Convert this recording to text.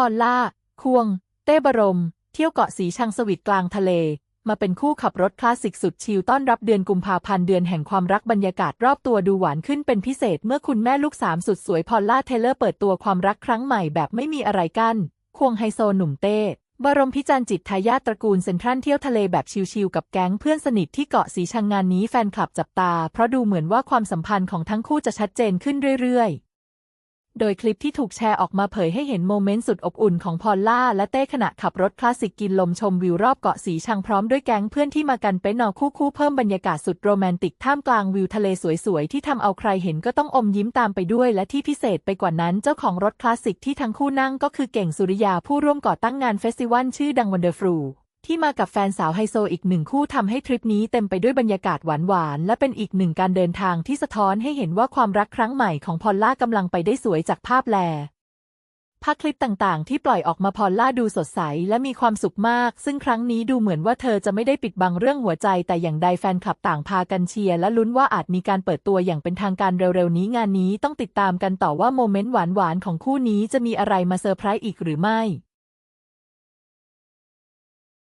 พอลล่า ควง เต้บรม เที่ยวเกาะสีชังสวิตกลางทะเล มาเป็นคู่ขับรถคลาสสิกสุดชิลต้อนรับเดือนกุมภาพันธ์เดือนแห่งความรักบรรยากาศรอบตัวดูหวานขึ้นเป็นพิเศษเมื่อคุณแม่ลูกสามสุดสวยพอลล่าเทเลอร์เปิดตัวความรักครั้งใหม่แบบไม่มีอะไรกั้น ควงไฮโซหนุ่มเต้บรมพิจารณ์จิตทายาทตระกูลเซนทรัลเที่ยวทะเลแบบชิลๆกับแก๊งเพื่อนสนิทที่เกาะสีชังงานนี้แฟนคลับจับตา เพราะดูเหมือนว่าความสัมพันธ์ของทั้งคู่จะชัดเจนขึ้นเรื่อยๆ โดยคลิปที่ถูกแชร์ออกมาเผยให้เห็นโมเมนต์สุดอบอุ่นของพอลล่าและเต้ขณะขับรถคลาสสิกกินลมชมวิวรอบเกาะสีชังพร้อมด้วยแก๊งเพื่อนที่มากันเป็นนอคู่คู่เพิ่มบรรยากาศสุดโรแมนติกท่ามกลางวิวทะเลสวยๆ ที่ทำเอาใครเห็นก็ต้องอมยิ้มตามไปด้วย และที่พิเศษไปกว่านั้นเจ้าของรถคลาสสิกที่ทั้งคู่นั่งก็คือเก่งสุริยาผู้ร่วมก่อตั้งงานเฟสติวัลชื่อดังวันเดอร์ฟรู ที่มากับแฟนสาวไฮโซอีกหนึ่งคู่ทำให้ทริปนี้เต็มไปด้วยบรรยากาศหวานๆ และเป็นอีกหนึ่งการเดินทางที่สะท้อนให้เห็นว่าความรักครั้งใหม่ของพอลล่ากำลังไปได้สวยจากภาพแลภาพคลิปต่างๆ ที่ปล่อยออกมาพอลล่าดูสดใสและมีความสุขมาก ซึ่งครั้งนี้ดูเหมือนว่าเธอจะไม่ได้ปิดบังเรื่องหัวใจแต่อย่างใดแฟนคลับต่างพากันเชียร์และลุ้นว่าอาจมีการเปิดตัวอย่างเป็นทางการเร็วๆ นี้งานนี้ต้องติดตามกันต่อว่าโมเมนต์หวานๆของคู่นี้จะมีอะไรมาเซอร์ไพรส์อีกหรือไม่